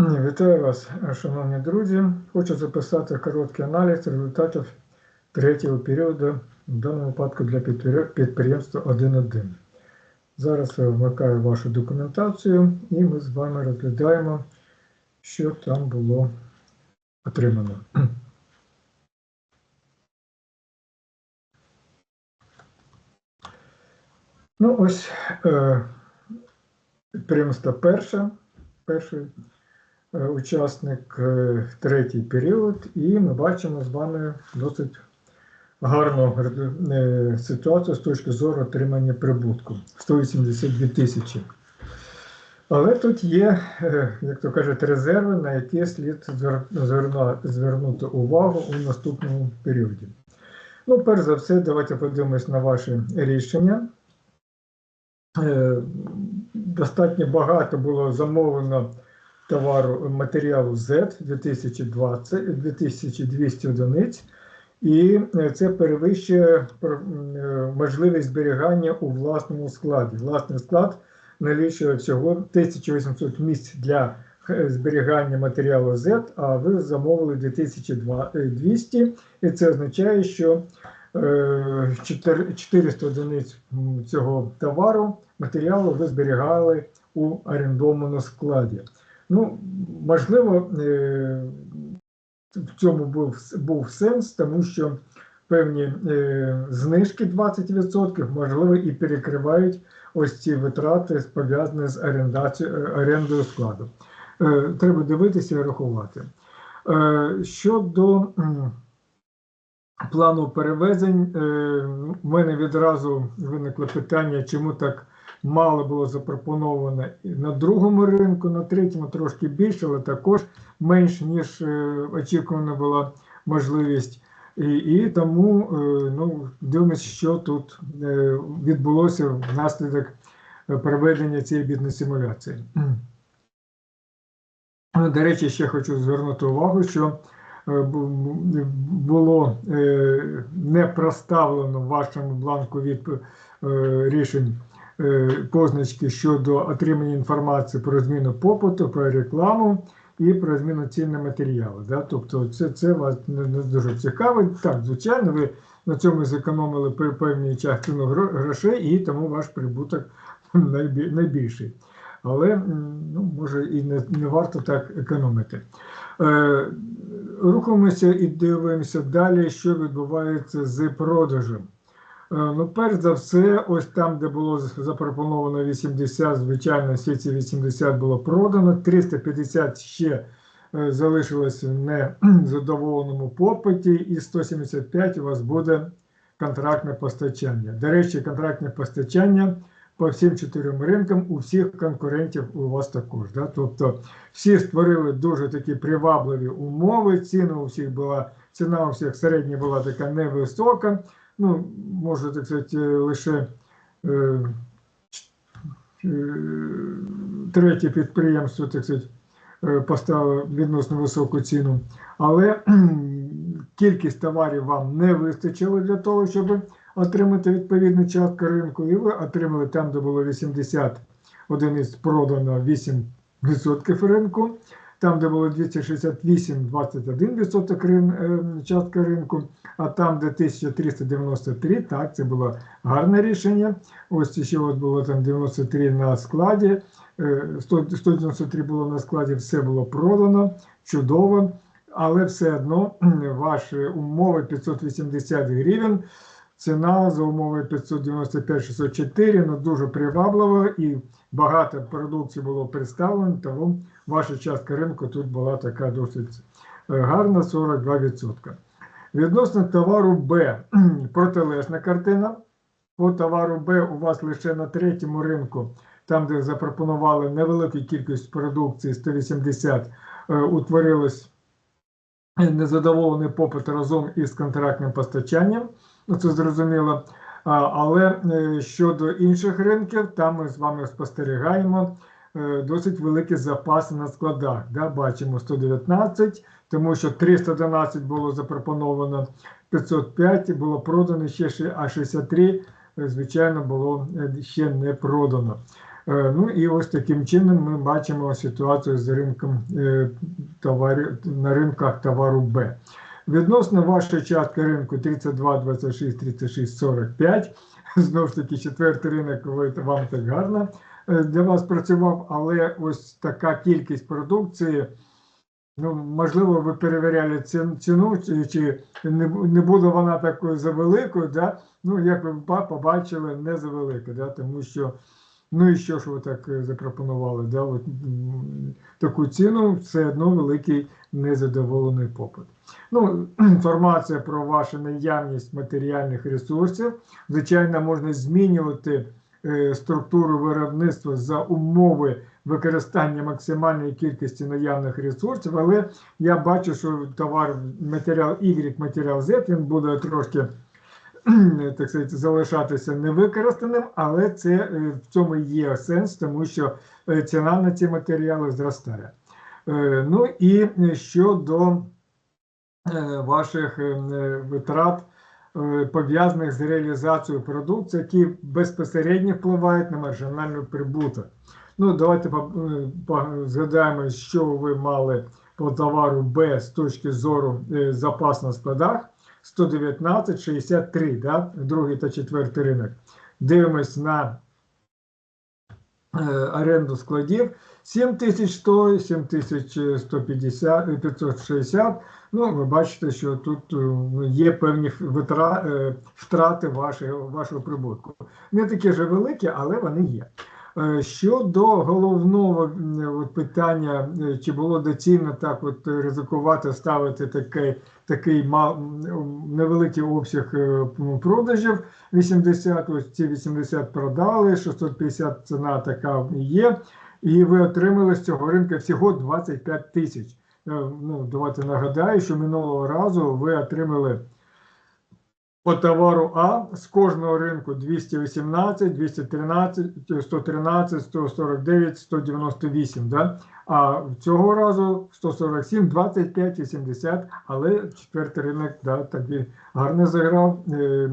Вітаю вас, шановні друзі. Хочу записати короткий аналіз результатів третього періоду, в даному випадку для підпри- підприємства 1.1. Зараз я вмикаю вашу документацію і ми з вами розглядаємо, що там було отримано. Ну, ось е, підприємство перше, перший е, учасник е, третій період, і ми бачимо з вами досить гарну е, ситуацію з точки зору отримання прибутку 182 тисячі. Але тут є, е, як то кажуть, резерви, на які слід звернути увагу у наступному періоді. Ну, перш за все, давайте подивимось на ваші рішення. Е, Достатньо багато було замовлено товару матеріалу Z 2020, 2200 одиниць, і е, це перевищує е, можливість зберігання у власному складі. Власний склад налічує всього 1800 місць для е, зберігання матеріалу Z, а ви замовили 2200, і це означає, що е, 4 400 одиниць цього товару, матеріалу ви зберігали у орендованому складі. Ну, можливо, е, в цьому був, був сенс, тому що певні е, знижки 20%, можливо, і перекривають ось ці витрати, пов'язані з е, орендою складу. Треба дивитися і рахувати. Щодо плану перевезень, в мене відразу виникло питання, чому так мало було запропоновано на другому ринку, на третьому трошки більше, але також менш, ніж е, очікувана була можливість. І, і тому е, ну, дивимося, що тут е, відбулося внаслідок проведення цієї бізнес-симуляції. Ну, До речі, ще хочу звернути увагу, що бу- бу- було не проставлено в вашому бланку від рішень позначки щодо отримання інформації про зміну попиту, про рекламу і про зміну цін на матеріали. Да? Тобто це, це вас не, не дуже цікавить. Так, звичайно, ви на цьому зекономили пе- певну частину грошей, і тому ваш прибуток найбільший. Але ну, може і не, не варто так економити. Е, рухаємося і дивимося далі, що відбувається з продажем. Е, Ну, перш за все, ось там, де було запропоновано 80, звичайно, всі ці 80 було продано, 350 ще е, залишилось в незадоволеному попиті, і 175 у вас буде контрактне постачання. До речі, контрактне постачання по всім чотирьом ринкам у всіх конкурентів у вас також. Да? Тобто всі створили дуже такі привабливі умови. Ціна у всіх була, ціна у всіх середня була така невисока. Ну, може, так сказати, лише е, е, третє підприємство, так сказати, е, поставило відносно високу ціну. Але кількість товарів вам не вистачило для того, щоб отримати відповідну частку ринку, і ви отримали там, де було 80 одиниць продано 8% ринку, там, де було 268, 21% рин, е, частка ринку, а там, де 1393, так, це було гарне рішення. Ось ще от було там 93 на складі, е, 100 193 було на складі, все було продано, чудово. Але все одно ваші умови 580 гривень Ціна за умови 595-604 ну, дуже приваблива і багато продукції було представлено, тому ваша частка ринку тут була така досить е, гарна 42%. Відносно товару Б, протилежна картина. По товару Б у вас лише на третьому ринку, там, де запропонували невелику кількість продукції 180, е, утворилось незадоволений попит разом із контрактним постачанням. Ну, це зрозуміло. Але е, щодо інших ринків, там ми з вами спостерігаємо досить великі запаси на складах. Да? Бачимо 119, тому що 311 було запропоновано, 505 було продано ще, а 63, е, звичайно, було е, ще не продано. Е, Ну і ось таким чином ми бачимо ситуацію з ринком е, товарів на ринках товару Б. Відносно вашої частки ринку 32, 26, 36, 45. Знову ж таки, четвертий ринок ви- вам так гарно е, для вас працював, але ось така кількість продукції. Ну, можливо, ви перевіряли ціну, чи, не, бу- не буде вона такою завеликою, да? ну, як ви побачили, не завелика, да? тому що, ну і що ж ви так е, запропонували, да? От, таку ціну все одно великий незадоволений попит. Ну, інформація про вашу наявність матеріальних ресурсів. Звичайно, можна змінювати е, структуру виробництва за умови використання максимальної кількості наявних ресурсів, але я бачу, що товар матеріал Y, матеріал Z, він буде трошки так сказати, залишатися невикористаним, але це е, в цьому є сенс, тому що е, ціна на ці матеріали зростає. Е, Ну і щодо е, ваших е, витрат, е, пов'язаних з реалізацією продукції, які безпосередньо впливають на маржинальний прибуток. Ну, давайте е, згадаємо, що ви мали по товару Б з точки зору е, запас на складах 119,63, да? другий та четвертий ринок. Дивимось на е, оренду складів 7100, 7150, е, 560. Ну, ви бачите, що тут е, є певні е, втрати вашого, вашого прибутку. Не такі ж великі, але вони є. Е, Щодо головного от питання, чи було доцільно так от ризикувати ставити такий, такий невеликий обсяг продажів 80, ось ці 80 продали, 650 ціна така є, і ви отримали з цього ринку всього 25 тисяч. Е, Ну, давайте нагадаю, що минулого разу ви отримали по товару А з кожного ринку 218, 213, 113, 149, 198. Да? А цього разу 147, 25, 80, але четвертий ринок да, тобі гарно заграв е, е,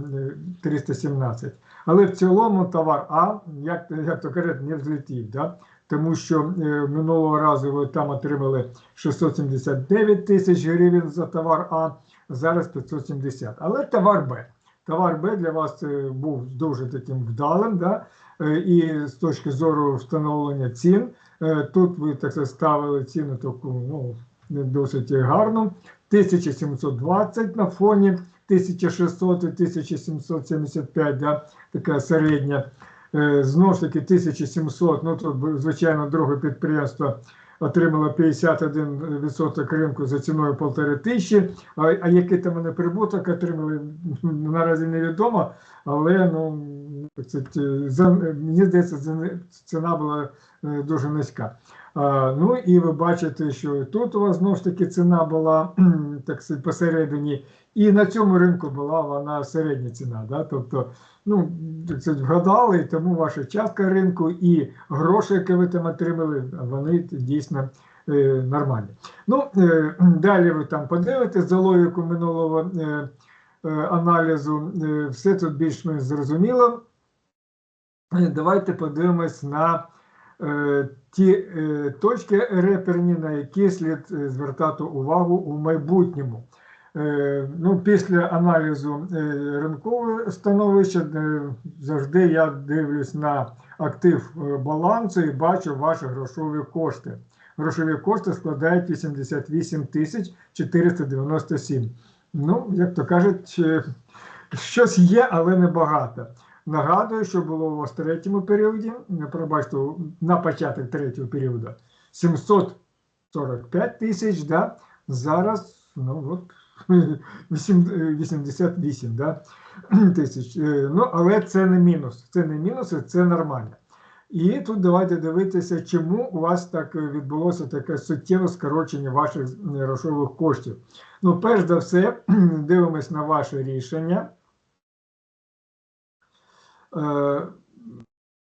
317. Але в цілому товар А, як, як то кажуть, не взлетів. Да? Тому що е, минулого разу ви там отримали 679 тисяч гривень за товар А, зараз 570. Але товар Б. Товар Б для вас е, був дуже таким вдалим, да? Е, і з точки зору встановлення цін. Тут ви так ставили ціну таку ну, досить гарну. 1720 на фоні 1600 і 1775, да? така середня. Е, Знову ж таки, 1700, ну тут, звичайно, друге підприємство отримало 51% ринку за ціною 1,5 тисячі, а, а який там вони прибуток отримали, наразі невідомо, але ну, це, мені здається, ціна була е, дуже низька. Ну і ви бачите, що тут у вас знову ж таки ціна була так посередині, і на цьому ринку була вона середня ціна. Да? Тобто, ну, сказати, вгадали, тому ваша частка ринку і гроші, які ви там отримали, вони дійсно е, нормальні. Ну, е, далі ви там подивитесь за логіку минулого е, е, аналізу, е, все тут більш-менш зрозуміло. Е, Давайте подивимось на ті е, точки реперні, на які слід е, звертати увагу у майбутньому. Е, ну, після аналізу е, ринкового становища е, завжди я дивлюсь на актив е, балансу і бачу ваші грошові кошти. Грошові кошти складають 88 тисяч 497. Ну, як то кажуть, е, щось є, але не багато. Нагадую, що було у вас в третьому періоді, пробачте, на початок третього періоду 745 тисяч, да? зараз ну, от, е, 88 да? тисяч. Е, Ну, але це не мінус. Це не мінус, це нормально. І тут давайте дивитися, чому у вас так відбулося таке суттєве скорочення ваших грошових коштів. Ну, перш за все, дивимось на ваше рішення. Е,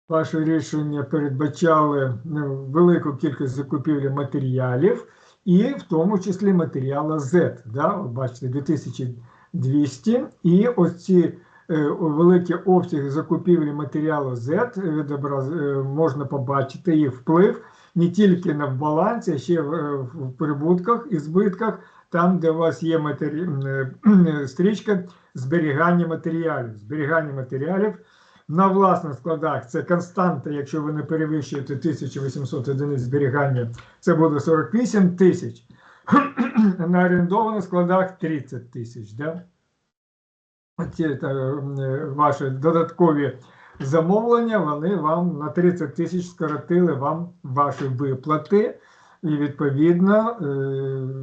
Ваше рішення передбачали ну, велику кількість закупівлі матеріалів, і в тому числі матеріала Z. Да? Бачите, 2200. І ось ці е, великі обсяги закупівлі матеріалу Z відобраз, е, можна побачити їх вплив не тільки на балансі, а ще в, прибутках і збитках, там, де у вас є матері... стрічка зберігання матеріалів. Зберігання матеріалів на власних складах це константа, якщо ви не перевищуєте 1800 одиниць зберігання, це буде 48 тисяч. На орендованих складах 30 тисяч. Да? Оці е, ваші додаткові замовлення, вони вам на 30 тисяч скоротили вам ваші виплати. І відповідно, е,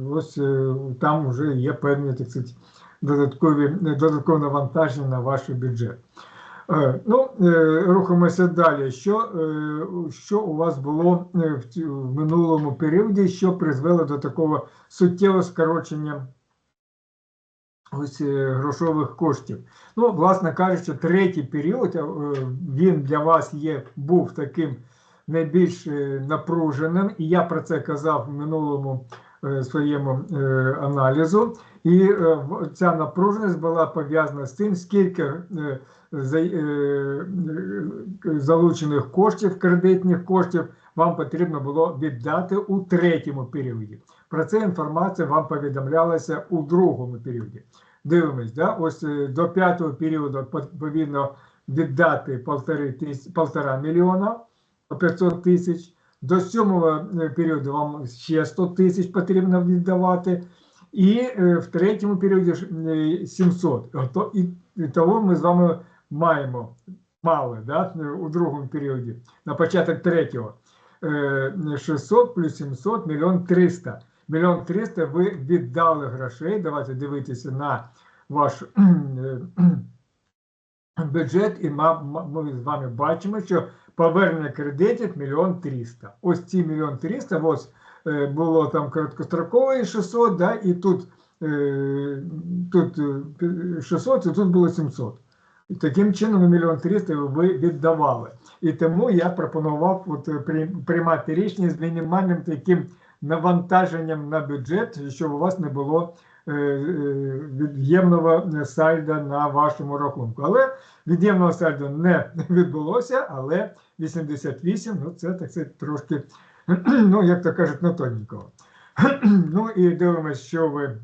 ось е, там вже є певні так сказати, додаткові додаткове навантаження на ваш бюджет. Е, Ну, е, рухаємося далі. Що, е, що у вас було в минулому періоді, що призвело до такого суттєвого скорочення ось грошових коштів? Ну, власне кажучи, третій період він для вас є був таким найбільш напруженим, і я про це казав в минулому своєму е, аналізу. І е, ця напруженість була пов'язана з тим, скільки е, за- е, е, залучених коштів, кредитних коштів вам потрібно було віддати у третьому періоді. Про це інформація вам повідомлялася у другому періоді. Дивимось, да? ось е, до п'ятого періоду повинно віддати полтора мільйона 500 тисяч. До сьомого е, періоду вам ще 100 тисяч потрібно віддавати. І е, в третьому періоді е, 700. Ото- І, і того ми з вами маємо мали да, у другому періоді, на початок третього. Е, 600 плюс 700, мільйон 300. Мільйон 300 ви віддали грошей. Давайте дивитися на ваш е, бюджет, і ми з вами бачимо, що повернення кредитів мільйон 300. Ось ці мільйон 300, ось е, було там короткострокове 600, да, і тут, е, тут е, 600, і тут було 700. І таким чином мільйон 300 ви віддавали. І тому я пропонував от, е, приймати рішення з мінімальним таким навантаженням на бюджет, щоб у вас не було е, е, від'ємного сальда на вашому рахунку. Але від'ємного сальдо не відбулося, але 88, ну це так це трошки, ну як то кажуть, на тоненького. Ну і дивимося, що ви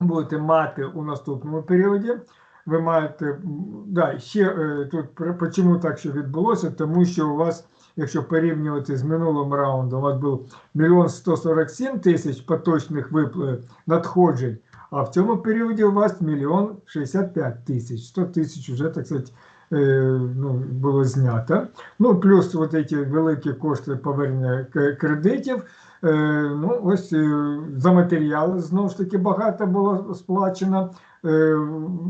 будете мати у наступному періоді. Ви маєте, да, ще е, тут чому так що відбулося, тому що у вас, якщо порівнювати з минулим раундом, у вас був мільйон 147 тисяч поточних виплат надходжень, а в цьому періоді у вас мільйон 65 тисяч, 100 тисяч вже, так сказати, е, ну, було знято. Ну, плюс от ці великі кошти повернення кредитів. Е, ну, ось е, за матеріали знову ж таки багато було сплачено.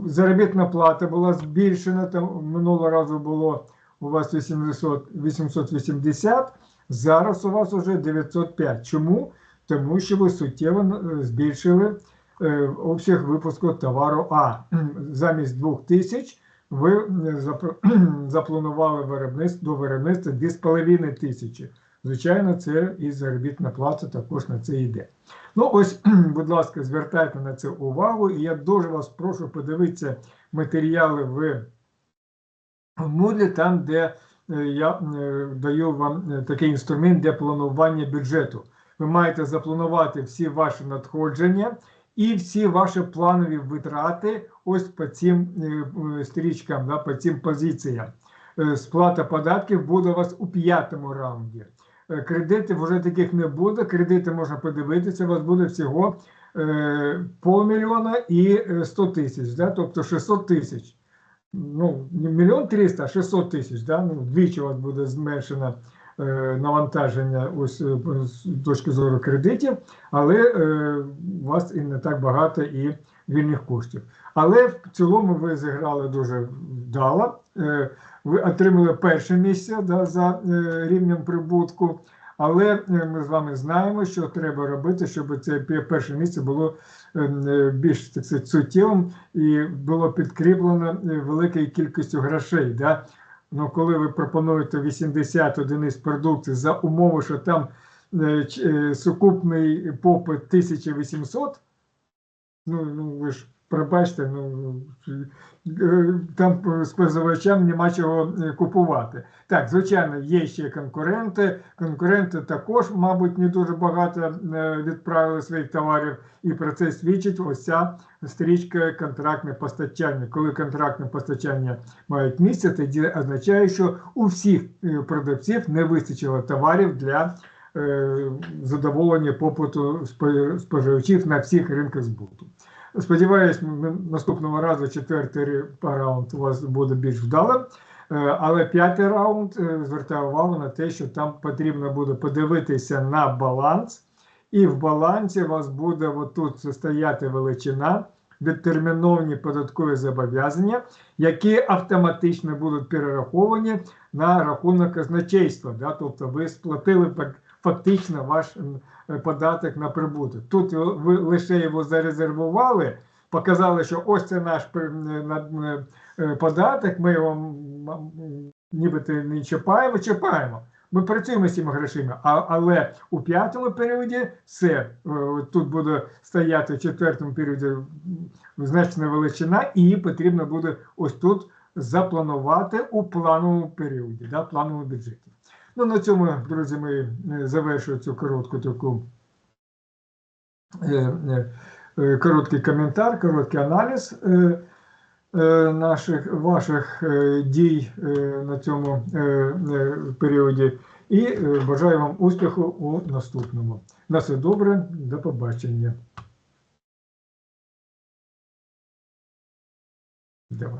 Заробітна плата була збільшена. Там минулого разу було у вас 800, 880, зараз у вас вже 905. Чому? Тому що ви суттєво е, збільшили е, обсяг випуску товару А. Замість 2000 ви е, запланували виробництво до виробництва 2,5 тисячі. Звичайно, це і заробітна плата також на це йде. Ну, ось, будь ласка, звертайте на це увагу, і я дуже вас прошу подивитися матеріали в Moodle, там, де е, я е, даю вам е, такий інструмент для планування бюджету. Ви маєте запланувати всі ваші надходження і всі ваші планові витрати ось по цим стрічкам, да, по цим позиціям. Сплата податків буде у вас у п'ятому раунді. Кредитів вже таких не буде. Кредити можна подивитися, у вас буде всього півмільйона і е, 100 тисяч, да? тобто 600 тисяч. Ну, не мільйон 300, а 600 тисяч. Да? Ну, вдвічі у вас буде зменшено е, навантаження ось, е, з точки зору кредитів, але е, у вас і не так багато і вільних коштів. Але в цілому ви зіграли дуже вдало. Е, ви отримали перше місце да, за е, рівнем прибутку. Але е, ми з вами знаємо, що треба робити, щоб це перше місце було більш так сказати, суттєвим і було підкріплено е, великою кількістю грошей. Да? Ну, коли ви пропонуєте 80 одиниць продукції за умови, що там е, е, сукупний попит 1800, ну, ну ви ж пробачте, ну е, там споживачам нема чого е, купувати. Так, звичайно, є ще конкуренти. Конкуренти також, мабуть, не дуже багато е, відправили своїх товарів, і про це свідчить ось ця стрічка контрактне постачання. Коли контрактне постачання мають місце, тоді означає, що у всіх продавців не вистачило товарів для задоволення попиту споживачів на всіх ринках збуту. Сподіваюсь, наступного разу четвертий раунд у вас буде більш вдалим. Е, Але п'ятий раунд е, звертаю увагу на те, що там потрібно буде подивитися на баланс, і в балансі у вас буде отут стояти величина, відтерміновані податкові зобов'язання, які автоматично будуть перераховані на рахунок казначейства. Да? Тобто ви сплатили фактично ваш е, податок на прибуток. Тут ви лише його зарезервували, показали, що ось це наш е, податок, ми його нібито не чіпаємо, чіпаємо. Ми працюємо з цими грошима, але у п'ятому періоді все е, тут буде стояти в четвертому періоді значна величина, і її потрібно буде ось тут запланувати у плановому періоді, да, плановому бюджеті. Ну, на цьому, друзі, ми е, завершуємо цю коротку таку е, е, короткий коментар, короткий аналіз наших ваших дій на цьому періоді. І бажаю вам успіху у наступному. На все добре, до побачення. Де?